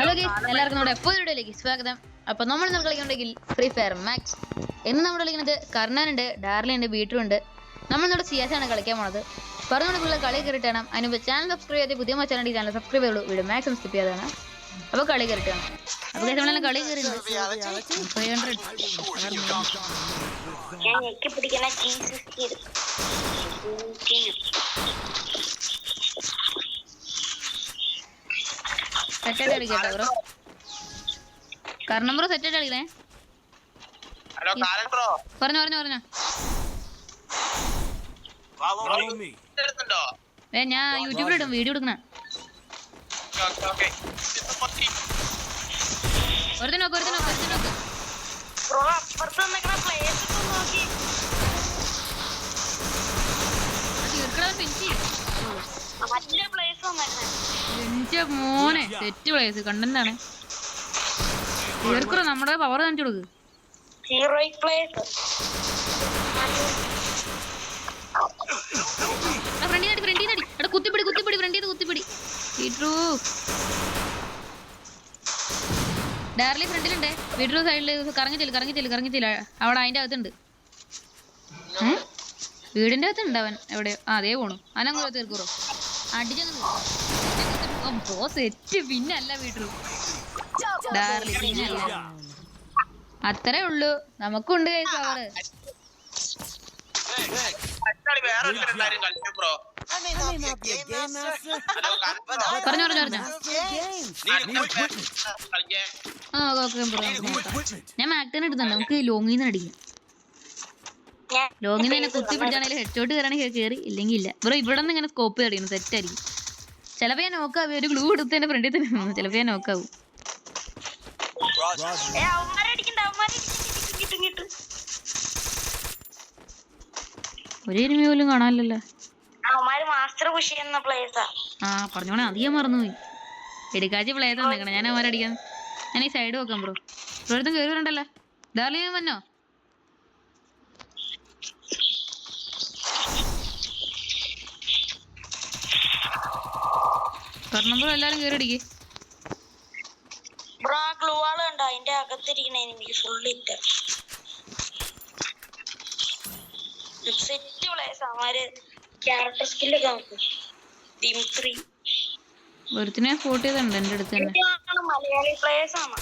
Hello ഗീസ് എല്ലാവർക്കും നമ്മുടെ പുതിയ സ്വാഗതം. അപ്പൊ നമ്മൾ ഇന്ന് കളിക്കുന്നുണ്ടെങ്കിൽ ഫ്രീ ഫയർ മാക്സ് ഇന്ന് നമ്മൾ കളിക്കുന്നത് ഉണ്ട് ബീറ്ററും ഉണ്ട് നമ്മൾ നമ്മുടെ സിയാസ് ആണ് കളിക്കാൻ പോണത്. പറഞ്ഞുകൊണ്ടുള്ള കളി കയറിയിട്ട് വേണം. അതിന് ചാനൽ സബ്സ്ക്രൈബ് ചെയ്ത് പുതിയ ചാനൽ ചാനൽ സബ്സ്ക്രൈബ് ചെയ്യുള്ളൂ വീഡിയോ മാക്സിമം സ്കിപ്പ് ചെയ്തതാണ് അപ്പൊ കളി കയറിയിട്ട് അപ്പൊ നമ്മളെല്ലാം കളി കയറിയിട്ടുണ്ട്. സെറ്റായിട്ട് കളിക്കട്ടോ ബ്രോ. കർണം ബ്രോ സെറ്റായിട്ട് കളിക്കണേ ഹലോ കാലൻ ബ്രോ. പറഞ്ഞു പറഞ്ഞു പറഞ്ഞു. ഏ ഞാൻ യൂട്യൂബിലിടും വീഡിയോ എടുക്കണ. ഒരുത്തൻ നോക്ക് ഒരുത്തൻ നോക്ക് ബ്രോ അപ്പുറത്ത് നിൽക്കുന്ന പ്ലേസ് നോക്കി. തീർക്കടാ ഫിനിഷ് നല്ല പ്ലേസ് വന്നേക്കണേ. എന്റെ മോനെ സെറ്റ് പ്ലേസ് കണ്ടെന്താണ്? ആണ് തീർക്കറോ നമ്മുടെ പവർ കാണിച്ചു കൊടുക്ക്. ഹീറോയിക് പ്ലേസ് ഫ്രണ്ടിൽ നടി ഫ്രണ്ടിൽ നടി എടാ കുത്തിപ്പിടി കുത്തിപ്പിടി ഫ്രണ്ടിൽ കുത്തിപ്പിടി. വീട്ടു ഡാർലി ഫ്രണ്ടിലുണ്ട്. വീട്ടു സൈഡിൽ കറങ്ങിച്ചില്ല കറങ്ങിച്ചില്ല കറങ്ങിച്ചില്ല. അവിടെ അതിന്റെ അകത്തുണ്ട്? വീടിന്റെ അകത്തുണ്ട് അവൻ. എവിടെയോ? ആ അതേ പോണു. അവനങ്ങോട്ട് തീർക്കുറോ അടിച്ചങ്ങ് സെറ്റ് ഡാർലി അത്രേ ഉള്ളൂ. നമുക്കുണ്ട് കൈസ് ബ്രോ പറഞ്ഞു പറഞ്ഞു പറഞ്ഞു. ആ ഓക്കെ ഞാൻ മാക്ടേൺ എടുത്തുണ്ട് നമുക്ക് ലോങ്ങിൽ നിന്ന് അടിക്കാം. ലോങ്ങിൽ നിന്ന് കുത്തി പിടിച്ചാണെങ്കിൽ ഹെഡ് ഷോട്ട് കയറാണെങ്കിൽ കയറി ഇല്ലെങ്കിൽ ഇല്ല. ബ്രോ ഇവിടെ നിന്ന് ഇങ്ങനെ സ്കോപ്പ് കയറിയുന്നു സെറ്റായിരിക്കും ചിലപ്പോൾ ഞാൻ നോക്കാവും ഒരു ഗ്ലൂ എടുത്ത് തന്നെ ഫ്രണ്ടിൽ തന്നെ നിന്നു ചിലപ്പോ ഞാൻ നോക്കാവും. ഒരേ പോലും കാണാനില്ലല്ലോ. പ്ലേസാ ആ. പറഞ്ഞോണേ അധികം മറന്നുപോയി. എടുക്കാച്ചി പ്ലേ തന്നേക്കണം. ഞാൻ അവരടിക്കാൻ ഞാൻ ഈ സൈഡ് നോക്കാം ബ്രോ ഇവിടുത്തെ കയറി വരണ്ടല്ലോ. ഡാർലി ഞാൻ വന്നോ? ബ്രോ എല്ലാരും കേറിടിക്ക് ബ്രാ ഗ്ലൂ ആൾ കണ്ടോ? അതിന്റെ അകത്തിരിക്കണ എനിക്ക് ഫുൾ ഇട്ട്. സെറ്റ് പ്ലേസ് അവന്മാര് ക്യാരക്ടർ സ്കില്ലൊക്കെ നോക്കും. ടീം ത്രീ ഒരുത്തിനെ ഫോട്ടോ ചെയ്തിട്ടുണ്ട് എന്റെ അടുത്ത് തന്നെ. മലയാളി പ്ലേയേഴ്സ് ആണ്.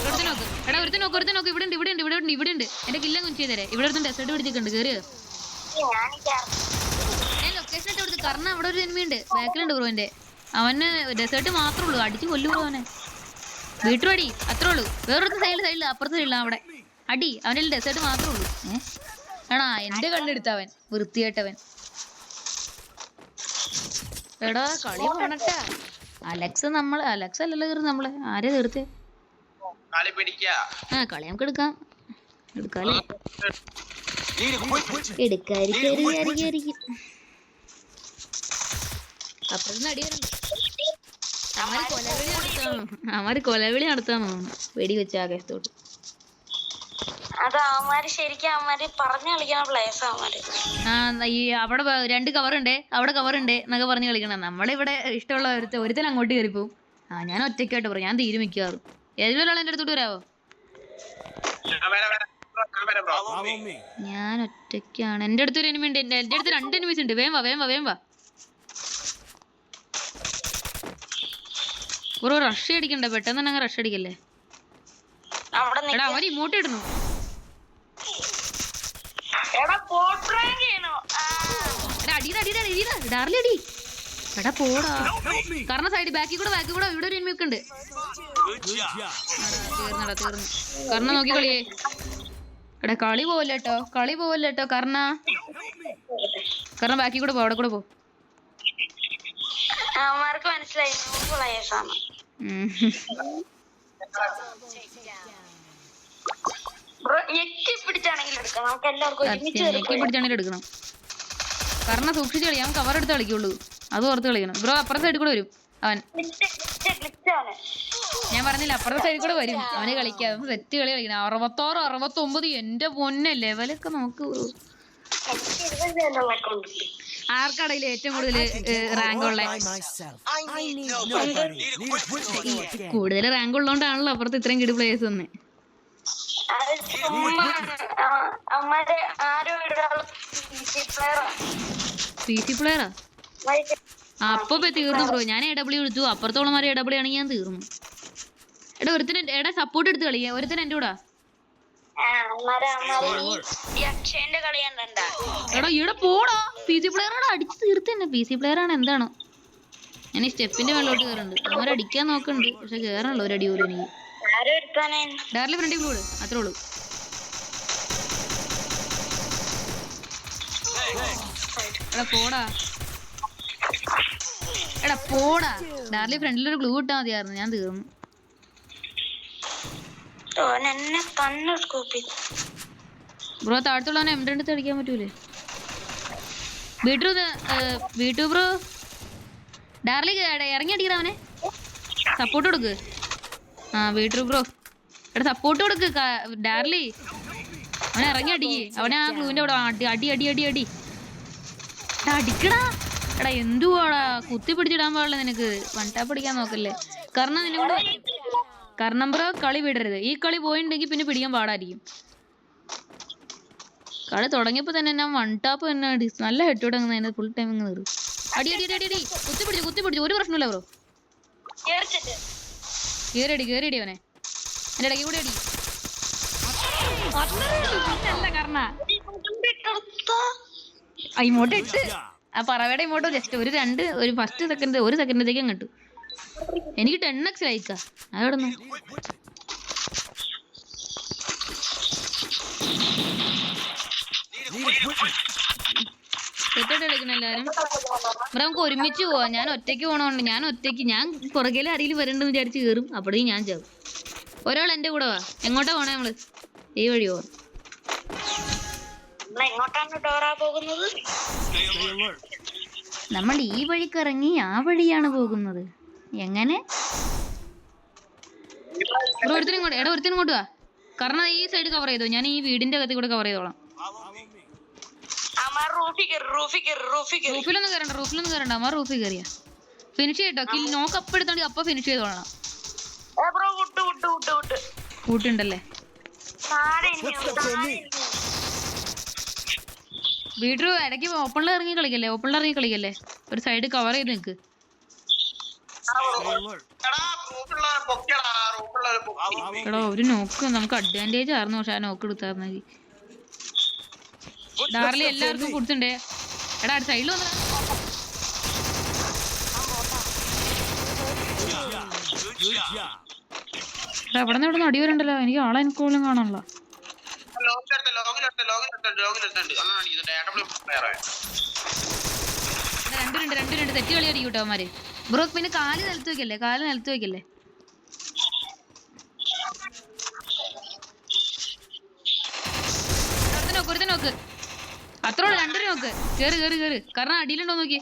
ഒരുത്തി നോക്ക്. എടാ ഒരുത്തി നോക്ക് ഒരുത്തി നോക്ക്. ഇവിടെ ഉണ്ട് ഇവിടെ ഉണ്ട് ഇവിടെ ഉണ്ട് ഇവിടെ ഉണ്ട് എന്റെ കില്ലം കുഞ്ചി തരാം ഇവിടെ ഒരുത്തൻ ഡെസേർട്ട് പിടിച്ചിട്ടുണ്ട്. കയറിയോ ഞാൻ ഈ character- ഞാൻ ലൊക്കേഷൻ ഇട്ട് കൊടുത്ത് കാരണം അവിടെ ഒരു ഉണ്ട്. ബാക്കിലുണ്ട് ബ്രോന്റെ അവന് ഡെസേർട്ട് മാത്രമേ ഉള്ളൂ. അടിച്ച് കൊല്ലു ബ്രോ അവനെ. വീട്ടു അടി അത്രേ ഉള്ളൂ. വേറൊരു സൈഡിൽ സൈഡിൽ അപ്പുറത്തെ സൈഡിൽ അവിടെ. അടി. അവന്റെ ഡെസേർട്ട് മാത്രമേ ഉള്ളൂ. ഏഹ് ആണാ എന്റെ കണ്ണെടുത്ത അവൻ. വൃത്തിയായിട്ടവൻ. എടാ കളി പോണട്ടാ അലക്സ് നമ്മൾ അലക്സ് അല്ലല്ലോ കയറി നമ്മൾ. ആരെ തീർത്ത് ആ കളി നമുക്ക് എടുക്കാം. എടുക്കാല്ലേ എടുക്കാതിരിക്കും അപ്പുറത്ത് കൊലവിളി നടത്താന്ന് കൊലവിളി വെടി വെച്ച ആകാശത്തോട്ട്. അത് അവന്മാര് ശരിക്കും അവന്മാര് പറഞ്ഞു പ്ലേസ് അവന്മാര്. ആ ഈ അവിടെ രണ്ട് കവർ ഉണ്ട്. അവിടെ കവർ ഉണ്ട് എന്നൊക്കെ പറഞ്ഞു കളിക്കണം നമ്മളിവിടെ ഇഷ്ടമുള്ള ഒരുത്ത ഒരുത്തൻ അങ്ങോട്ട് പോവും ആ ഞാൻ ഒറ്റയ്ക്കായിട്ട് പറയും. ഞാൻ തീരുമിക്കാറും ഏതെങ്കിലും ഒരാൾ എന്റെ അടുത്തോട്ട് വരാവോ? ഞാൻ ഒറ്റയ്ക്കാണ്. എന്റെ അടുത്ത് ഒരു എനിമി ഉണ്ട്. എന്റെ എന്റെ അടുത്ത് രണ്ട് എനിമീസ് ഉണ്ട്. വേം വാ വേം വാ വേം വാ. ബ്രോ റഷ് അടിക്കണ്ട? പെട്ടെന്ന് തന്നെ അങ്ങ് റഷ് അടിക്കല്ലേ? എടാ അവൻ ഇമോട്ട് ഇടുന്നു. ഡാർലി അടി എടാ പോടാ. കാരണം ബാക്കി കൂടെ ബാക്കി കൂടെ ഇവിടെ ഒരു എനിമി ഉണ്ട്. തീർന്നടാ തീർന്നു കർണ നോക്കി കളിയേ എടാ കളി പോവല്ലോ കളി പോവല്ലോ കർണ? കർണ ബാക്കി കൂടെ പോ അവിടെ കൂടെ പോ. അവന്മാർക്ക് മനസ്സിലായി. ആണ് ഞെക്കി പിടിച്ചാണെങ്കിലും നമുക്ക് എല്ലാവർക്കും ഞെക്കി എടുക്കണം. കർണ സൂക്ഷിച്ച് കളിയാൻ അവൻ കവർ എടുത്ത് കളിക്കുള്ളൂ. അത് ഓർത്ത് കളിക്കണം. ബ്രോ അപ്പുറത്തെ സൈഡിൽ കൂടെ വരും. അവൻ. ഞാൻ പറഞ്ഞില്ല അപ്പുറത്തെ സൈഡിൽ കൂടെ വരും. അവന് കളിക്കാം സെറ്റ് കളി കളിക്കണം. അറുപത്താറ് അറുപത്തൊമ്പത്. എന്റെ പൊന്നെ ലെവലൊക്കെ നമുക്ക്. ആർക്കടയിൽ ഏറ്റവും കൂടുതൽ റാങ്ക് ഉള്ള. കൂടുതൽ റാങ്ക് ഉള്ളതുകൊണ്ടാണല്ലോ അപ്പുറത്ത് ഇത്രയും കിട്ടി പ്ലേയേഴ്സ് വന്ന്. അത് ചുമ്മാ ആ, അവന്മാര് ആരും ഇടാനുള്ള പ്ലെയറാ പി സി പ്ലെയറാ അപ്പൊ തീർന്നു ബ്രോ ഞാൻ എ ഡബ്ല്യു എടുത്തു അപ്പുറത്തോളം മാറി എ ഡബ്ല്യു ആണെങ്കിൽ ഞാൻ തീർന്നു. എടാ ഒരുത്തിന് എടാ സപ്പോർട്ട് എടുത്ത് കളിയേ ഒരുത്തിന് എന്റെ കൂടാ. എടാ ഇവിടെ പോടാ. പി സി പ്ലെയറോട് അടിച്ച് തീർത്തന്നെ പി സി പ്ലെയർ ആണ് എന്താണോ? ഞാൻ ഈ സ്റ്റെപ്പിന്റെ മേളോട്ട് കയറുന്നുണ്ട് അടിക്കാൻ നോക്കുന്നുണ്ട്. പക്ഷെ കേറണല്ലോ ഒരു അടി പോലും എനിക്ക്. ഡാർലി ഫ്രണ്ടിൽ കൂട്. അത്രേ ഉള്ളൂ. എടാ പോടാ. എടാ പോടാ. ഡാർലി ഫ്രണ്ടിൽ ഒരു ഗ്ലൂ ഇട്ടാ മതിയായിരുന്നു. ഞാൻ തീർന്നു. ഓൻ എന്നെ തന്നെ സ്കൂപ്പി ബ്രോ താഴത്തുള്ളവനെ എം രണ്ട് അടിക്കാൻ പറ്റൂലേ? വീട്ടു വീട്ടു ബ്രോ. ഡാർലി ഇറങ്ങി അടിക്കടാ അവനെ. സപ്പോർട്ട് കൊടുക്ക്. ആ വീട്ടു ബ്രോ. എടാ സപ്പോർട്ട് കൊടുക്ക് ഡാർലി. അവനെ ഇറങ്ങി അടിക്ക്. അവനെ ആ ക്ലൂവിന്റെ അവിടെ അടി അടി അടി അടി അടി. അടിക്കടാ. എടാ എന്തുവാടാ? കുത്തി പിടിച്ചിടാൻ പാടില്ല നിനക്ക്. വൺ ടാപ്പ് അടിക്കാൻ നോക്കല്ലേ. കാരണം നിന്നെ കൊണ്ട് കാരണം ബ്രോ കളി വിടരുത്. ഈ കളി പോയിട്ടുണ്ടെങ്കിൽ പിന്നെ പിടിക്കാൻ പാടായിരിക്കും. കളി തുടങ്ങിയപ്പോ തന്നെ ഞാൻ വൺ ടാപ്പ് തന്നെ നല്ല ഹെഡ് അങ്ങനെ ഫുൾ ടൈം ഇങ്ങനെ കയറി അടി അടി അടി അടി കുത്തി പിടിച്ചു കുത്തി പിടിച്ചു. ഒരു പ്രശ്നമില്ല ബ്രോ. കേറി അടി അവനെ. എന്റെ ഇടയ്ക്ക് കൂടി അടി. ഇങ്ങോട്ട് ഇട്ട്. ആ പറവയുടെ ഇങ്ങോട്ട് ജസ്റ്റ് ഒരു രണ്ട് ഒരു ഫസ്റ്റ് സെക്കൻഡ് ഒരു സെക്കൻഡത്തേക്ക് അങ്ങോട്ട് എനിക്ക് ടെൻ എക്സ് ലൈക്കാ ഇവിടെ നമുക്ക് ഒരുമിച്ച് പോവാം. ഞാൻ ഒറ്റയ്ക്ക് പോണോണ്ട് ഞാൻ ഒറ്റയ്ക്ക് ഞാൻ പുറകിലെ അരിയിൽ വരണ്ടെന്ന് വിചാരിച്ച് കയറും അപ്പോഴേക്കും ഞാൻ ചാവും. ഒരാൾ എന്റെ കൂടെ വാ. എങ്ങോട്ടാ പോണേ നമ്മൾ? ഈ വഴി പോവാം. നമ്മൾ ഈ വഴിക്ക് ഇറങ്ങി ആ വഴിയാണ് പോകുന്നത്. എങ്ങനെ? ബ്രോ ഒരുത്തിനും ഇങ്ങോട്ട് എടാ ഒരുത്തിനും ഇങ്ങോട്ട് വാ. കാരണം ഈ സൈഡ് കവർ ചെയ്തോ. ഞാൻ ഈ വീടിന്റെ അകത്ത് കൂടെ കവർ ചെയ്തോളാം. റൂഫിലൊന്നും കയറണ്ട റൂഫിലൊന്നും കയറണ്ട അമ്മ റൂഫിൽ കയറിയാ ഫിനിഷ് ചെയ്തോ കിൽ നോക്ക് അപ്പ് എടുത്തോണ്ട് അപ്പൊ ഫിനിഷ് ചെയ്തോളാം. കൂട്ടുണ്ടല്ലേ? വീട്ടിൽ ഇടയ്ക്ക് ഓപ്പണിൽ ഇറങ്ങി കളിക്കല്ലേ? ഓപ്പണിൽ ഇറങ്ങി കളിക്കല്ലേ? ഒരു സൈഡ് കവർ ചെയ്ത് നിൽക്ക്. എടാ റൂമുള്ളവരെ പൊക്കിയടാ റൂമുള്ളവരെ പൊക്കി. എടാ ഒരു നോക്ക് നമുക്ക് അഡ്വാന്റേജ് ആയിരുന്നു പക്ഷെ ആ നോക്ക് എടുത്തായിരുന്നെങ്കിൽ ഡാർലി എല്ലാവർക്കും കൊടുത്തിണ്ടേ എടാ സൈഡിൽ വന്നാ എവിടെ. എടാ നിന്ന് ഇവിടെ നിന്ന് അടി വരണ്ടല്ലോ. എനിക്ക് ആളെ എനിക്ക് പോലും കാണാനുള്ള രണ്ടു തെറ്റ് കളി അടിക്കും കേട്ടോ അവന്മാര്. ബ്രോ പിന്നെ കാൽ നിലത്ത് വെക്കല്ലേ? കാൽ നിലത്ത് വെക്കല്ലേ? നോക്ക് നോക്ക്. അത്ര ഉള്ളു നോക്ക്. കേറി കേറി കേറി. കാരണം അടിയിലുണ്ടോ നോക്കി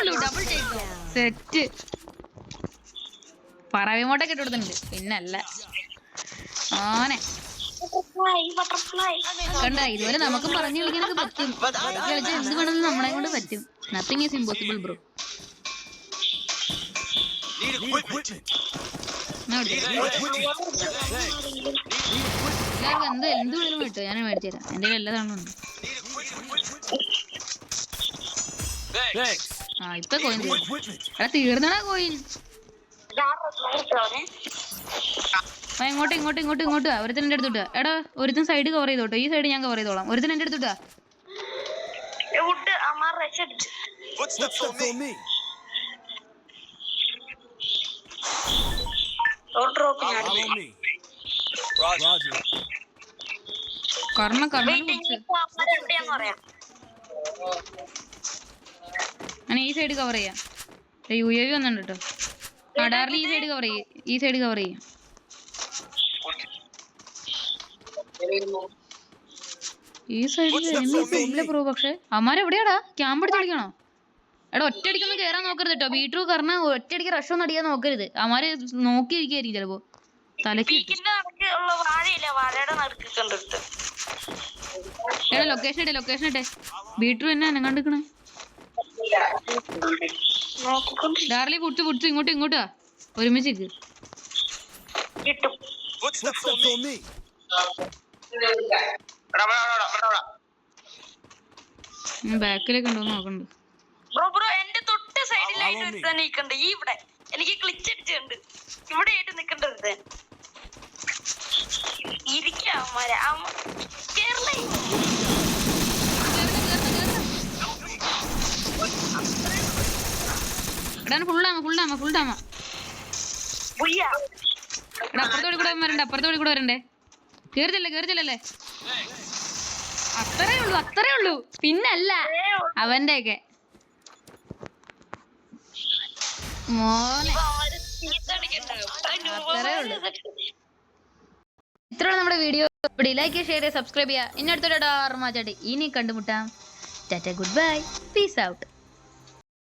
ഉള്ളൂ ഡബിൾ സെറ്റ് പറവിമോട്ടൊക്കെ ഇട്ട് പിന്നല്ല. ആനെ. കണ്ട ഇതുപോലെ നമുക്ക് പറഞ്ഞു കളിക്കാനൊക്കെ പറ്റും. കളിച്ചാൽ എന്ത് വേണമെങ്കിലും നമ്മളെ കൊണ്ട് പറ്റും. Nothing is impossible bro. എല്ലാവർക്കും എന്ത് എന്ത് വേണമെങ്കിലും കിട്ടും ഞാൻ മേടിച്ചു തരാം. എന്റെ കയ്യിൽ എല്ലാതാണ് ആ ഇപ്പൊ കോയിൻ. എടാ തീർന്നടാ കോയിൻ ഇങ്ങോട്ട് ഇങ്ങോട്ട് ഇങ്ങോട്ട് ഇങ്ങോട്ട്. ഒരുത്തൻ എന്റെ അടുത്തോട്ട്. എടാ ഒരുത്തൻ സൈഡ് കവർ ചെയ്തോട്ടോ. ഈ സൈഡ് ഞാൻ കവർ ചെയ്തോളാം. ഒരുത്തൻ എന്റെ അടുത്തോട്ട് ഞാൻ ഈ സൈഡ് കവർ ചെയ്യാം. യു എ വി വന്നിട്ടുണ്ട് കേട്ടോ ഈ സൈഡ് കവർ ചെയ്യും. ഈ സൈഡ് കവർ ചെയ്യും. ഈ സൈഡിൽ പ്രോ പക്ഷെ അമ്മാരെവിടെയാടാ ക്യാമ്പ് എടുത്ത് കളിക്കണോ? എടാ ഒറ്റയടിക്കൊന്നും കേറാൻ നോക്കരുത് കേട്ടോ ബീട്രൂ കാരണം ഒറ്റയടിക്ക് റഷ് ഒന്നും അടിക്കാൻ നോക്കരുത്. അമ്മാര് നോക്കിയിരിക്കായിരിക്കും ചിലപ്പോ. തലക്ക് എടാ ലൊക്കേഷൻ ഇട്ടെ ലൊക്കേഷൻ ഇട്ടെ. ബീറ്റർ തന്നെ എന്നെ നോക്കിക്കൊണ്ട് ഡാർലി പുടിച്ചു പുടിച്ചു ഇങ്ങോട്ട് ഇങ്ങോട്ടാ ഒരുമിച്ച് കിട്ടും. ബാക്കിലേക്ക് ഉണ്ടോ നോക്കണ്ട്. ബ്രോ ബ്രോ എന്റെ തൊട്ട് സൈഡിലായിട്ട്. ഒരുത്തൻ നിൽക്കണ്ട് ഈ ഇവിടെ. എനിക്ക് ക്ലിച്ച് അടിച്ചിട്ടുണ്ട്. ഇവിടെ ആയിട്ട് നിക്കണ്ട ഒരുത്തൻ ഇരിക്കാമാരെ കേരള ഫുള്ളാമ ഫുള്ളാമ ഫുള്ളാമ എടാ അപ്പുറത്തോടി കൂടെ വരണ്ടേ അപ്പുറത്തോടി കൂടെ വരണ്ടേ? കേറിച്ചല്ലേ കേറിച്ചല്ലേ? അത്രേ ഉള്ളൂ അത്രേ ഉള്ളൂ. പിന്നല്ല അവന്റെ ഒക്കെ മോനെ. അത്രേ ഉള്ളൂ. നമ്മുടെ വീഡിയോ. ഇവിടെ ലൈക്ക് ഷെയർ സബ്സ്ക്രൈബ് ചെയ്യുക. ഇനി അടുത്തൊരു മാച്ചാട്ടി ഇനി കണ്ടുമുട്ടാം. Tata good bye peace out